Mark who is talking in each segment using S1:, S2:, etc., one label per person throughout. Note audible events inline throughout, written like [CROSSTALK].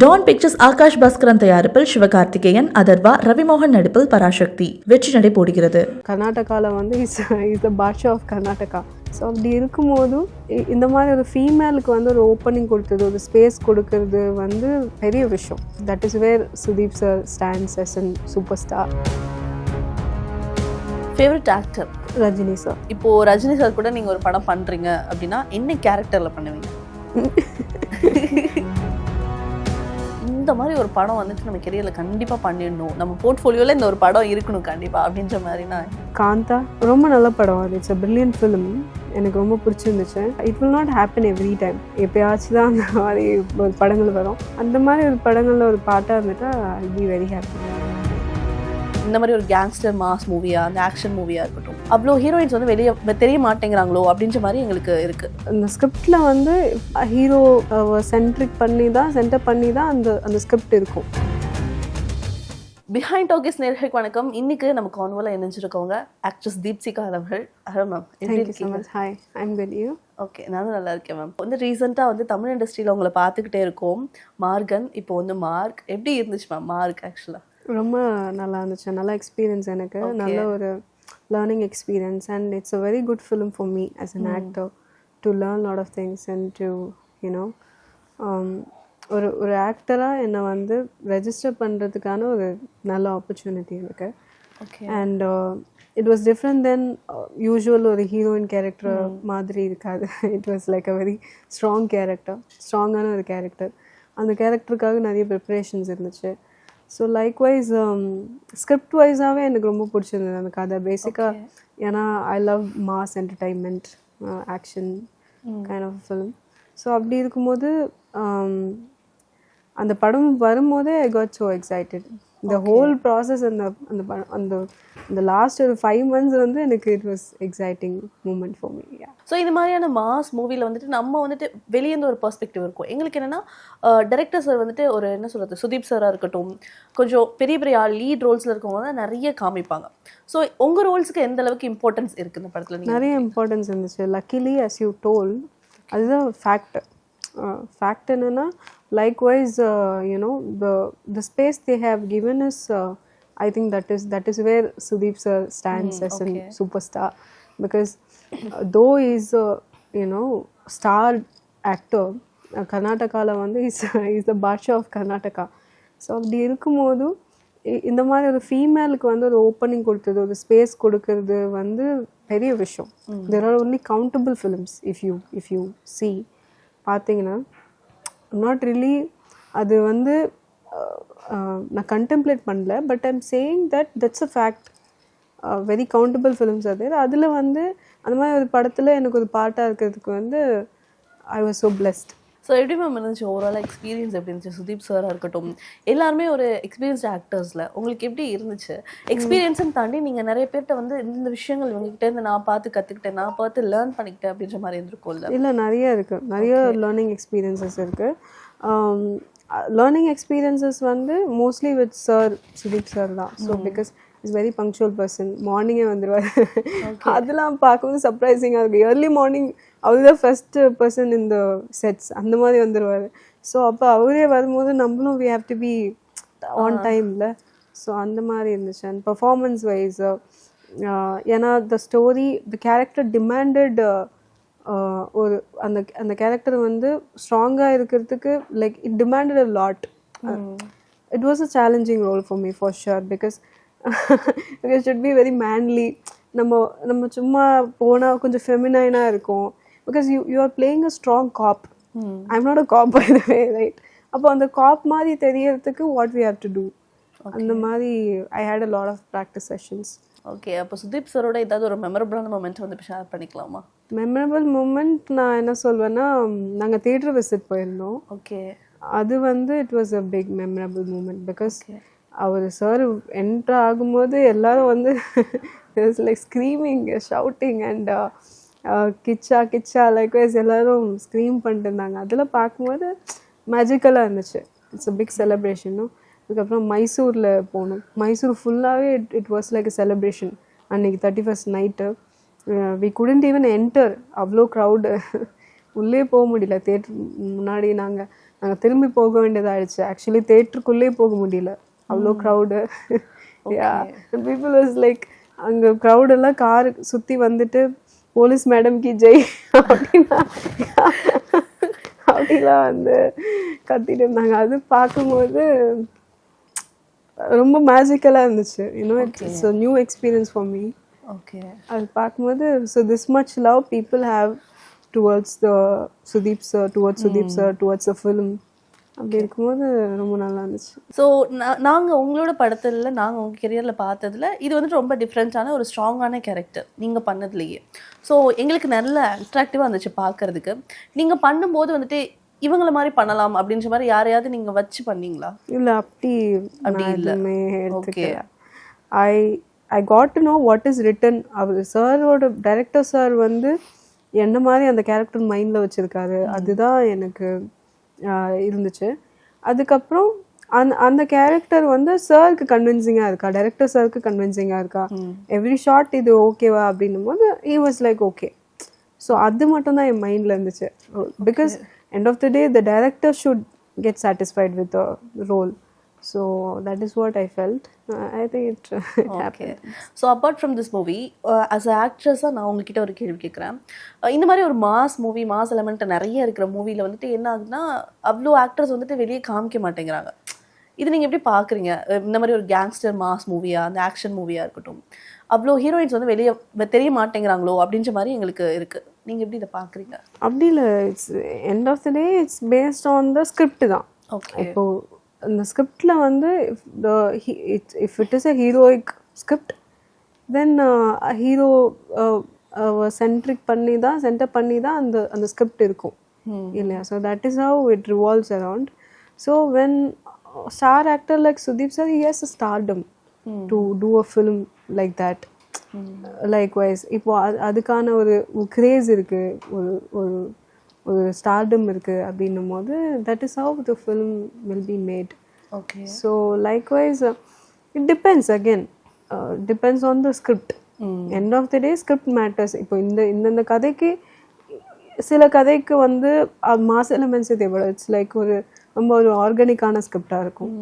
S1: Don pictures Akash Bhaskaran தயாரிப்பில் சிவகார்த்திகேயன் அதர்வா ரவிமோகன் நடிப்பில் பராசக்தி. வெற்றி நடை போடுகிறது.
S2: கர்நாடகாவில் வந்து is is the bhasha of Karnataka so அப்படி இருக்கும்போதும் இ- இந்த மாதிரி ஒரு ஃபீமேலுக்கு வந்து ஒரு ஓப்பனிங் கொடுத்தது ஒரு ஸ்பேஸ் கொடுக்கறது வந்து பெரிய விஷயம். That is where Sudeep sir stands as an super star
S3: favourite actor
S2: Rajini sir
S3: இப்போ ரஜினி சார் கூட நீங்க ஒரு படம் பண்றீங்க அப்படின்னா என்ன கேரக்டர்ல பண்ணுவீங்க? [LAUGHS] இந்த மாதிரி ஒரு படம் வந்துட்டு நம்ம கெரியரில் கண்டிப்பாக பண்ணிடணும். நம்ம போர்ட்ஃபோலியோவில் இந்த ஒரு படம் இருக்கணும் கண்டிப்பாக அப்படின்ற மாதிரினா
S2: காந்தா ரொம்ப நல்ல படம். அது இட்ஸ் அ பிரில்லியன் ஃபிலிம் எனக்கு ரொம்ப பிடிச்சிருந்துச்சு. It will not happen every time எப்பயாச்சும் தான் அந்த மாதிரி ஒரு படங்கள் வரும். அந்த மாதிரி ஒரு படங்களில் ஒரு பாட்டாக இருந்துட்டா ஐ பி வெரி ஹாப்பி
S3: இந்த மாதிரி ஒரு கேங்ஸ்டர் மாஸ் மூவியா அந்த ஆக்ஷன் மூவியா இருக்கட்டும். அவ்வளோ ஹீரோயின்ஸ் வந்து வெளியே தெரிய மாட்டேங்கிறாங்களோ அப்படின்ற மாதிரி எங்களுக்கு இருக்கு.
S2: அந்த ஸ்கிரிப்டில் வந்து ஹீரோ சென்ட்ரிக் பண்ணி தான் சென்டர் பண்ணி தான் அந்த அந்த ஸ்கிரிப்ட் இருக்கும்.
S3: பிஹைண்ட் டாக்கிஸ் நேர்களுக்கு வணக்கம். இன்னைக்கு நம்ம கான்வோல இணைஞ்சிருக்கவங்க ஆக்ட்ரஸ் தீப்சிகா அவர்கள். ஹலோ மேம் எப்படி இருக்கீங்க?
S2: Hi I'm good you
S3: okay நானும் நல்லா இருக்கேன் மேம் வந்து ரீசெண்டாக வந்து தமிழ் இண்டஸ்ட்ரியில் உங்களை பார்த்துக்கிட்டே இருக்கோம். மார்கன் இப்போ வந்து மார்க். எப்படி இருந்துச்சு மேம் மார்க் ஆக்சுவலாக
S2: ரொம்ப நல்லா இருந்துச்சு நல்ல எக்ஸ்பீரியன்ஸ் எனக்கு. நல்ல ஒரு learning experience and it's a very good film for me as an actor to learn lot of things and to you know ஒரு ஒரு ஆக்டராக என்னை வந்து ரெஜிஸ்டர் பண்ணுறதுக்கான ஒரு நல்ல ஆப்பர்ச்சுனிட்டி எனக்கு.
S3: Okay
S2: and it was different then usual ஒரு ஹீரோயின் கேரக்டர் மாதிரி இருக்காது. It was like a very strong character ஸ்ட்ராங்கான ஒரு கேரக்டர் அந்த கேரக்டருக்காக நிறைய ப்ரிப்ரேஷன்ஸ் இருந்துச்சு. ஸோ லைக்வைஸ் ஸ்கிரிப்ட் வைஸாகவே எனக்கு ரொம்ப பிடிச்சிருந்தது அந்த கதை. பேசிக்காக ஏன்னா I love mass entertainment action kind of film so அப்படி இருக்கும்போது um, அந்த படம் வரும்போதே ஐ காட் ஸோ எக்ஸைட்டட் இந்த ஹோல் ப்ராசஸ் அந்த அந்த அந்த அந்த லாஸ்ட் ஒரு ஃபைவ் மந்த்ஸ் வந்து எனக்கு it was exciting moment for me
S3: so இது மாதிரியான மாஸ் மூவியில் வந்துட்டு நம்ம வந்துட்டு வெளியேந்து ஒரு பெர்ஸ்பெக்டிவ் இருக்கும். எங்களுக்கு என்னென்னா டேரக்டர் சார் வந்துட்டு ஒரு என்ன சொல்கிறது சுதீப் சாராக இருக்கட்டும் கொஞ்சம் பெரிய பெரிய லீட் ரோல்ஸில் இருக்கவங்க தான் நிறைய காமிப்பாங்க. ஸோ உங்கள் ரோல்ஸுக்கு எந்த அளவுக்கு இம்பார்ட்டன்ஸ் இருக்குது இந்த படத்தில்
S2: நிறைய இம்பார்ட்டன்ஸ் இருந்துச்சு. லக்கிலி அஸ் யூ டோல் அதுதான் ஃபேக்ட் ஃபேக்ட் என்னென்னா likewise you know the the space they have given is I think that is that is where Sudeep sir stands as an super star because though is you know star actor கர்நாடகாவில் வந்து is is the bhasha of Karnataka so அப்படி இருக்கும்போதும் இ- இந்த மாதிரி ஒரு ஃபீமேலுக்கு வந்து ஒரு opening கொடுத்தது ஒரு ஸ்பேஸ் கொடுக்கறது வந்து பெரிய விஷயம். There are only countable films if you if you see பார்த்தீங்கன்னா நாட் ரியலி அது வந்து நான் கண்டெம்ப்ளேட் பண்ணல but I'm saying that that's a fact very countable films அது. அதில் வந்து அந்த மாதிரி ஒரு படத்தில் எனக்கு ஒரு பாட்டாக இருக்கிறதுக்கு வந்து I was so blessed
S3: so எப்படி மேம் இருந்துச்சு? ஓவராலாக எக்ஸ்பீரியன்ஸ் எப்படி இருந்துச்சு? சுதீப் சாராக இருக்கட்டும் எல்லாருமே ஒரு எக்ஸ்பீரியன்ஸ்ட் ஆக்டர்ஸில் உங்களுக்கு எப்படி இருந்துச்சு? எக்ஸ்பீரியன்ஸ்னு தாண்டி நீங்கள் நிறைய பேர்கிட்ட வந்து இந்த விஷயங்கள் இருந்து நான் பார்த்து கற்றுக்கிட்டேன் நான் பார்த்து லேர்ன் பண்ணிக்கிட்டேன் அப்படின்ற மாதிரி இருந்திருக்கும்ல?
S2: இல்லை நிறைய இருக்குது நிறைய லேர்னிங் எக்ஸ்பீரியன்சஸ் இருக்குது லேர்னிங் எக்ஸ்பீரியன்சஸ் வந்து mostly with sir Sudeep sir தான். So because is very punctual person மார்னிங்கே வந்துடுவார் அதெல்லாம் பார்க்கும்போது சர்ப்ரைசிங்காக இருக்குது ஏர்லி மார்னிங் அவர் தான் ஃபஸ்ட்டு பர்சன் இந்த செட்ஸ் அந்த மாதிரி வந்துடுவார் ஸோ அப்போ அவரே வரும்போது நம்மளும் we have to be on டைமில் ஸோ அந்த மாதிரி இருந்துச்சு. அண்ட் பர்ஃபார்மன்ஸ் வைஸ் ஏன்னா the story the character demanded ஒரு அந்த அந்த கேரக்டர் வந்து ஸ்ட்ராங்காக இருக்கிறதுக்கு like it demanded a lot it was a challenging role for me for sure because because should be very manly நம்ம நம்ம சும்மா போனால் கொஞ்சம் ஃபெமினைனாக இருக்கும். Because you you are playing a strong cop I'm not a cop by the way right அப்போ அந்த cop மாதிரி தெரியறதுக்கு what we have to do அந்த மாதிரி I had a lot of practice sessions
S3: okay அப்போ சுதீப் சாரோட ஏதாவது ஒரு மெமரபிளான மூமெண்ட் வந்து ஷேர் பண்ணிக்கலாமா?
S2: மெமரபிள் மூமெண்ட் நான் என்ன சொல்வேன்னா நாங்கள் தேட்டர் விசிட் போயிருந்தோம்.
S3: ஓகே
S2: அது வந்து it was a big memorable moment because our sir entry ஆகும்போது எல்லாரும் வந்து like screaming shouting and Kiccha Kiccha likewise எல்லாரும் ஸ்க்ரீம் பண்ணிட்டு இருந்தாங்க. அதில் பார்க்கும்போது மேஜிக்கலாக இருந்துச்சு. இட்ஸ் அ பிக் செலப்ரேஷனும் அதுக்கப்புறம் மைசூரில் போனோம். மைசூர் ஃபுல்லாகவே it it was like a celebration அன்னைக்கு thirty first night we couldn't even enter அவ்வளோ க்ரௌடு உள்ளே போக முடியல. தேட்டர் முன்னாடி நாங்கள் நாங்கள் திரும்பி போக வேண்டியதாகிடுச்சு ஆக்சுவலி தேட்டருக்குள்ளே போக முடியல. அவ்வளோ க்ரௌடு பீப்புள் வாஸ் லைக் அங்கே க்ரௌடெல்லாம் காரு சுற்றி வந்துட்டு போலீஸ் மேடம் கி ஜெய். அப்படின்னா அப்படிலாம் வந்து கத்திட்டு இருந்தாங்க. அது பார்க்கும்போது ரொம்ப மேஜிக்கலாக இருந்துச்சு. You know it's new experience for me
S3: okay
S2: அது பார்க்கும்போது so this much love people have towards the Sudeep sir towards Sudeep sir towards a film அப்படி இருக்கும்போது ரொம்ப நல்லா இருந்துச்சு.
S3: ஸோ நாங்கள் உங்களோட படத்தில் நாங்கள் உங்கள் கெரியரில் பார்த்ததுல இது வந்துட்டு ரொம்ப டிஃப்ரெண்ட்டான ஒரு ஸ்ட்ராங்கான கேரக்டர் நீங்கள் பண்ணதுலேயே. ஸோ எங்களுக்கு நல்ல அட்ராக்டிவாக இருந்துச்சு பார்க்கறதுக்கு. நீங்கள் பண்ணும்போது வந்துட்டு இவங்கள மாதிரி பண்ணலாம் அப்படின்ற மாதிரி யாரையாவது நீங்கள் வச்சு பண்ணீங்களா?
S2: இல்லை அப்படி அப்படி எதுவுமே எடுத்துக்கல. I I got to know what is written அவர் சாரோட டைரக்டர் சார் வந்து என்ன மாதிரி அந்த கேரக்டர் மைண்டில் வச்சுருக்காரு அதுதான் எனக்கு இருந்துச்சு. அதுக்கப்புறம் அந்த அந்த கேரக்டர் வந்து சாருக்கு கன்வின்சிங்காக இருக்கா? டைரக்டர் சாருக்கு கன்வின்சிங்காக இருக்கா? எவ்ரி ஷாட் இது ஓகேவா அப்படின்னும் போது he was like okay so அது மட்டும் தான் என் மைண்டில் இருந்துச்சு. Because end of the day the director should get satisfied with so that is what I felt I think it
S3: okay so apart from this movie as a ஆக்ட்ரஸாக நான் உங்ககிட்ட ஒரு கேள்வி கேட்குறேன். இந்த மாதிரி ஒரு மாஸ் மூவி மாஸ் எலமெண்ட் நிறைய இருக்கிற மூவியில் வந்துட்டு என்ன ஆகுதுன்னா அவ்வளோ ஆக்டர்ஸ் வந்துட்டு வெளியே காமிக்க மாட்டேங்கிறாங்க. இது நீங்கள் எப்படி பார்க்குறீங்க? இந்த மாதிரி ஒரு கேங்ஸ்டர் மாஸ் மூவியா அந்த ஆக்ஷன் மூவியாக இருக்கட்டும் அவ்வளோ ஹீரோயின்ஸ் வந்து வெளியே தெரிய மாட்டேங்கிறாங்களோ அப்படின்ற மாதிரி எங்களுக்கு இருக்குது நீங்கள் எப்படி இதை பார்க்குறீங்க?
S2: அப்படி இல்லை. It's end of the day it's based on the script தான்.
S3: ஓகே
S2: இப்போ இந்த ஸ்கிரிப்டில் வந்து if it is a heroic script then hero centric பண்ணி தான் சென்டர் பண்ணி தான் அந்த அந்த ஸ்கிரிப்ட் இருக்கும். இல்லையா? So that is how it revolves around so when star actor like Sudeep sir he has a stardom to do a film like that likewise இப்போ அது அதுக்கான ஒரு கிரேஸ் இருக்கு. ஒரு ஒரு ஒரு ஸ்டார்டம் இருக்கு அப்படின்னும் போது that is how the film will be made
S3: okay
S2: so likewise it depends again depends on the script end of the day script matters இப்போ இந்த இந்தந்த கதைக்கு சில கதைக்கு வந்து மாஸ் எலமெண்ட்ஸே தேவைப்படும் இட்ஸ் லைக் ஒரு ரொம்ப ஒரு ஆர்கானிக்கான ஸ்கிரிப்டாக இருக்கும்.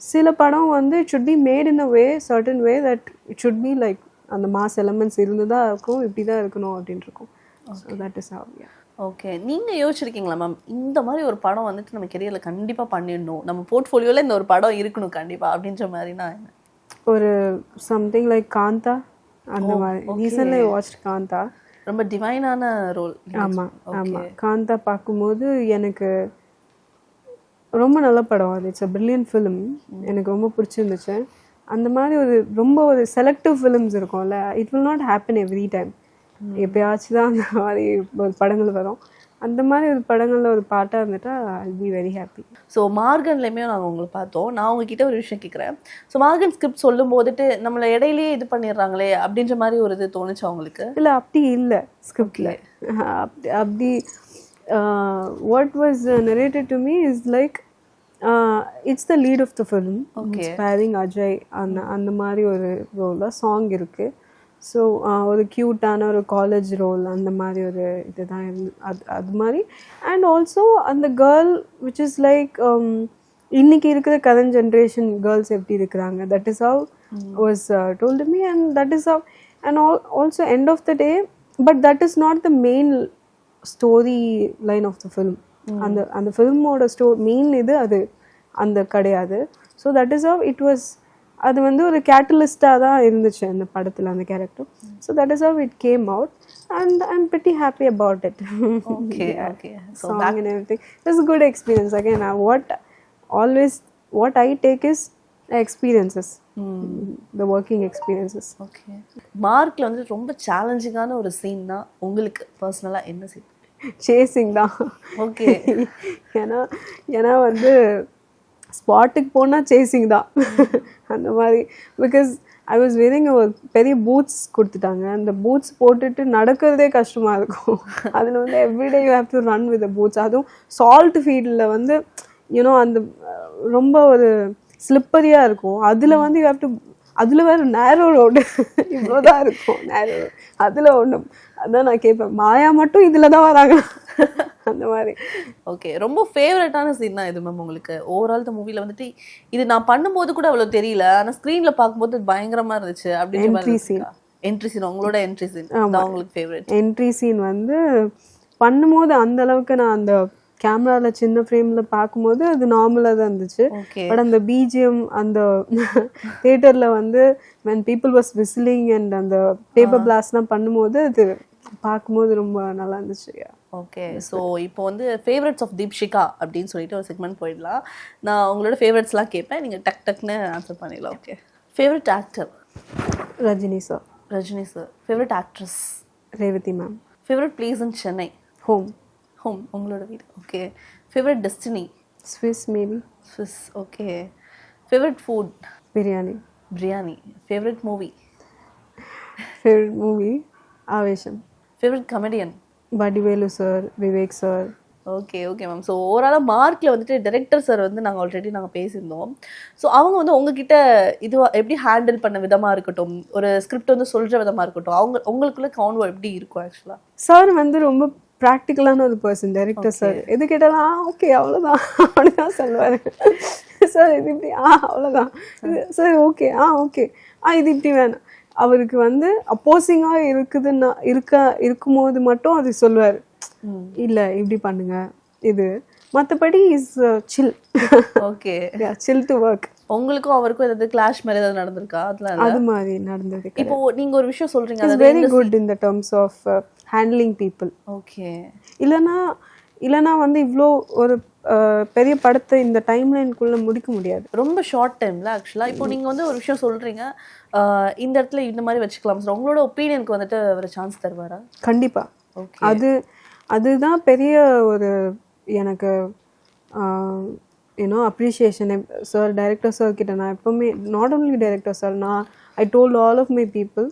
S2: சில படம் வந்து it should be made in a way certain way that it should be like அந்த மாஸ் எலமெண்ட்ஸ் இருந்து தான் இருக்கும் இப்படி தான் இருக்கணும் அப்படின்ட்டு இருக்கும். So that is how
S3: okay நீங்கள் யோசிச்சிருக்கீங்களா மேம் இந்த மாதிரி ஒரு படம் வந்துட்டு நம்ம கெரியரில் கண்டிப்பாக பண்ணிடணும். நம்ம போர்ட்ஃபோலியோவில் இந்த ஒரு படம் இருக்கணும் கண்டிப்பாக அப்படின்ற மாதிரினா
S2: ஒரு சம்திங் லைக் காந்தா அந்த மாதிரி. ரீசன்ட்லி வாட்ச் காந்தா
S3: ரொம்ப டிவைனான ரோல்
S2: ஆமா ஆமா. காந்தா பார்க்கும்போது எனக்கு ரொம்ப நல்ல படம் அது. இட்ஸ் அ பிரில்லியன் ஃபிலிம் எனக்கு ரொம்ப பிடிச்சிருந்துச்சு. அந்த மாதிரி ஒரு ரொம்ப ஒரு செலக்டிவ் ஃபிலிம்ஸ் இருக்கும்ல. It will not happen every time எப்பயாச்சும் தான் அந்த மாதிரி ஒரு படங்கள் வரும். அந்த மாதிரி ஒரு படங்களில் ஒரு பாட்டாக இருந்துட்டா I be very happy
S3: so மார்கன்லையுமே நாங்கள் உங்களை பார்த்தோம். நான் உங்ககிட்ட ஒரு விஷயம் கேட்குறேன் ஸோ மார்கன் ஸ்கிரிப்ட் சொல்லும் போதுட்டு நம்மளை இடையிலேயே இது பண்ணிடுறாங்களே அப்படின்ற மாதிரி ஒரு இது தோணுச்சு அவங்களுக்கு
S2: இல்லை அப்படி இல்லை ஸ்கிரிப்டில் அப்படி அப்படி what was narrated to me is like it's the lead of the film starring Ajay அந்த அந்த மாதிரி ஒரு ரோலில் சாங் இருக்குது ஸோ ஒரு க்யூட்டான ஒரு காலேஜ் ரோல் அந்த மாதிரி ஒரு இதுதான் இருந்து அது அது மாதிரி. அண்ட் ஆல்சோ அந்த கேர்ள் விச் இஸ் லைக் இன்னைக்கு இருக்கிற கரண்ட் ஜென்ரேஷன் கேர்ள்ஸ் எப்படி இருக்கிறாங்க? That is how was told me and that is how and also end of the day but that is not the main story line of the film அந்த அந்த ஃபிலிமோட ஸ்டோ main இது அது அந்த கிடையாது. So that is how it was அது வந்து ஒரு கேட்டலிஸ்டாக தான் இருந்துச்சு அந்த படத்தில் அந்த character so that is how it came out and I am pretty happy about it
S3: okay okay
S2: everything. It was a good experience. Again, uh, what always what I take is experiences, the working experiences.
S3: Okay மார்க்கில் வந்து ரொம்ப சேலஞ்சிங்கான ஒரு சீன்னா உங்களுக்கு பர்சனலாக என்ன scene
S2: chasing தான்.
S3: Okay [LAUGHS]
S2: ஏன்னா ஏன்னா வந்து ஸ்பாட்டுக்கு போனால் சேசிங் தான். அந்த மாதிரி. பிகாஸ் ஐ வாஸ் வெரிங் ஒரு பெரிய பூட்ஸ் கொடுத்துட்டாங்க. அந்த பூட்ஸ் போட்டுட்டு நடக்கிறதே கஷ்டமாக இருக்கும். அதில் வந்து everyday you have to run with boots அதுவும் சால்ட் ஃபீல்டில் வந்து யூனோ அந்த ரொம்ப ஒரு ஸ்லிப்பரியாக இருக்கும். அதில் வந்து யூ ஹேவ் டு அதில் வேறு நேரோ ரோடு இவ்வளோதான் இருக்கும். நேரோ அதில் ஒன்றும் அதான் நான் கேட்பேன். மாயா மட்டும் இதில் தான் வராங்க அந்த மாதிரி.
S3: ஓகே ரொம்ப ஃபேவரட்டான சீன் தான் இது மேம் உங்களுக்கு. ஓவரால் த மூவில வந்துட்டு இது நான் பண்ணும்போது கூட அவ்வளவு தெரியல. ஆனா ஸ்க்ரீன்ல பார்க்கும்போது பயங்கரமா இருந்துச்சு.
S2: scene.
S3: அப்படின்ற என்ட்ரி சீன் உங்களோட என்ட்ரி சீன் தான் உங்களுக்கு ஃபேவரட்
S2: என்ட்ரி சீன் வந்து பண்ணும்போது அந்த அளவுக்கு நான் அந்த கேமரால சின்ன ஃப்ரேம்ல பார்க்கும்போது அது நார்மலா தான் இருந்துச்சு. பட் அந்த பிஜிஎம் அந்த தியேட்டர்ல வந்து when people was whistling அண்ட் அந்த பேப்பர் பிளாஸ்ட்லாம் பண்ணும்போது அது பார்க்கும்போது ரொம்ப நல்லா இருந்துச்சு.
S3: ஓகே. ஸோ இப்போ வந்து ஃபேவரட்ஸ் ஆஃப் தீப்ஷிகா அப்படின்னு சொல்லிட்டு ஒரு செக்மெண்ட் போயிடலாம். நான் உங்களோட ஃபேவரட்ஸ்லாம் கேட்பேன் நீங்கள் டக் டக்னு ஆன்சர் பண்ணிடலாம். Okay favourite actor
S2: Rajini sir.
S3: Rajini sir. Favourite actress
S2: Revathi ma'am
S3: favourite place in Chennai
S2: home
S3: home உங்களோட வீடு. Okay favourite destiny
S2: Swiss maybe
S3: Swiss okay favourite food
S2: biryani
S3: biryani favourite movie
S2: favourite movie Aavesham
S3: favourite comedian
S2: Vadivelu sir Vivek sir.
S3: Okay okay ma'am so ஓவராலாக மார்க்கில் வந்துட்டு director sir வந்து நாங்கள் already நாங்கள் பேசியிருந்தோம். So அவங்க வந்து உங்ககிட்ட இதுவா எப்படி ஹேண்டில் பண்ண விதமாக இருக்கட்டும் ஒரு ஸ்கிரிப்ட் வந்து சொல்கிற விதமாக இருக்கட்டும் அவங்க உங்களுக்குள்ள கான்வோ எப்படி இருக்கும் ஆக்சுவலாக
S2: சார் வந்து ரொம்ப ப்ராக்டிக்கலான ஒரு பர்சன் டைரக்டர் சார் எது கேட்டாலும் ஆ ஓகே அவ்வளோதான் [LAUGHS] அப்படிதான் சொல்லுவார். சார் இது இப்படி ஆ அவ்வளோதான் சார் ஓகே ஆ ஓகே ஆ இது இப்படி வேணாம். அவருக்கு வந்து அப்போசிங்காக இருக்குதுன்னா இருக்க இருக்கும்போது மட்டும் அது சொல்லுவார். இல்லை இப்படி பண்ணுங்க. இது. மற்றபடி is chill
S3: okay
S2: chill to work
S3: உங்களுக்கும் அவருக்கும் ஏதாவது கிளாஷ் மாதிரி ஏதாவது நடந்திருக்கா? இல்ல?
S2: அது மாதிரி நடந்தது
S3: இப்போ நீங்க ஒரு விஷயம் சொல்றீங்க
S2: இஸ்
S3: அதாவது
S2: very good in the terms of handling people
S3: okay
S2: இல்லைன்னா இல்லைன்னா வந்து இவ்வளோ ஒரு பெரிய படத்தை இந்த டைம்லைனுக்குள்ளே முடிக்க முடியாது.
S3: ரொம்ப ஷார்ட் டைம்ல ஆக்சுவலா இப்போ நீங்க வந்து ஒரு விஷயம் சொல்றீங்க ஆஹ் இந்த இடத்துல இந்த மாதிரி வச்சுக்கலாம். சார் உங்களோட ஒப்பீனியனுக்கு வந்துட்டு அவர் சான்ஸ் தருவாரா?
S2: கண்டிப்பா.
S3: ஓகே
S2: அது அதுதான் பெரிய ஒரு எனக்கு you know appreciation sir director sir கிட்ட நான் எப்பவுமே நாட் ஓன்லி டைரக்டர் சார் நான் I told all of my people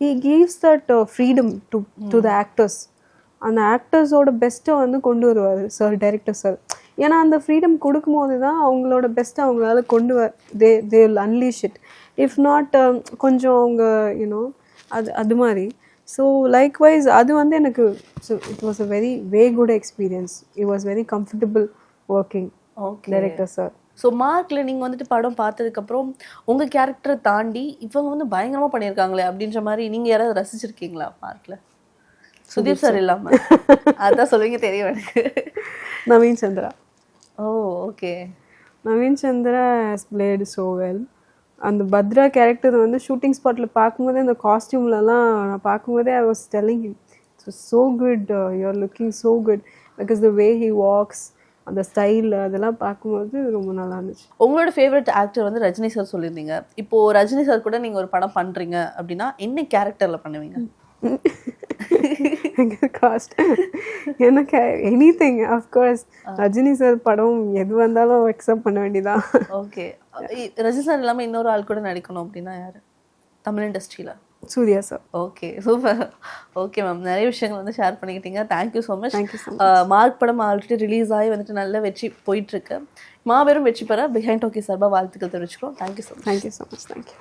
S2: he gives that freedom to to the actors அந்த ஆக்டர்ஸோட பெஸ்ட்டை வந்து கொண்டு வருவார் சார் டைரக்டர் சார் ஏன்னா அந்த ஃப்ரீடம் கொடுக்கும்போது தான் அவங்களோட பெஸ்ட்டை அவங்களால கொண்டு வர they they will unleash it if not கொஞ்சம் அவங்க யூனோ அது அது மாதிரி. ஸோ லைக்வைஸ் அது வந்து எனக்கு it was a very way good experience it was very comfortable working
S3: okay
S2: director sir
S3: so மார்க்ல நீங்க வந்துட்டு படம் பார்த்ததுக்கப்புறம் உங்க கேரக்டரை தாண்டி இவங்க வந்து பயங்கரமா பண்ணியிருக்காங்களே அப்படின்ற மாதிரி நீங்க யாராவது ரசிச்சிருக்கீங்களா மார்க்ல சுதீப் சார் இல்லாம. அதான் சொல்லுவீங்க தெரியும் எனக்கு.
S2: Naveen Chandra.
S3: Oh okay.
S2: Naveen Chandra has played so well அந்த பத்ரா கேரக்டர் வந்து ஷூட்டிங் ஸ்பாட்டில் பார்க்கும்போதே அந்த காஸ்டியூம்லலாம் நான் பார்க்கும்போதே I was telling so good you're looking so good because the way he walks அந்த ஸ்டைல் அதெல்லாம் பார்க்கும்போது ரொம்ப நல்லா இருந்துச்சு.
S3: உங்களோட ஃபேவரட் ஆக்டர் வந்து ரஜினி சார் சொல்லியிருந்தீங்க. இப்போ ரஜினி சார் கூட நீங்க ஒரு படம் பண்றீங்க அப்படின்னா என்ன கேரக்டர்ல பண்ணுவீங்க? [LAUGHS] [LAUGHS]
S2: காஸ்ட் எனக்கு anything of course Rajini sir படம் எது வந்தாலும் அக்செப்ட் பண்ண வேண்டியதான்
S3: ஓகே ரஜினி சார் இல்லாம இன்னொரு ஆள் கூட நடிக்கணும் அப்படின்னா யாரு? தமிழ் இண்டஸ்ட்ரியில
S2: Suriya sir
S3: okay super okay ma'am நிறைய விஷயங்கள் வந்து ஷேர் பண்ணிக்கிட்டீங்க. Thank you so much Mark படம் ஆல்ரெடி ரிலீஸ் ஆகி வந்துட்டு நல்ல வெற்றி போயிட்டு இருக்கு. மாபெரும் வெற்றி பெற பிஹைண்ட் ஓகே சார்பா வாழ்த்துக்கள் தெரிவிச்சுக்கிறோம். Thank you so much
S2: thank you so much thank you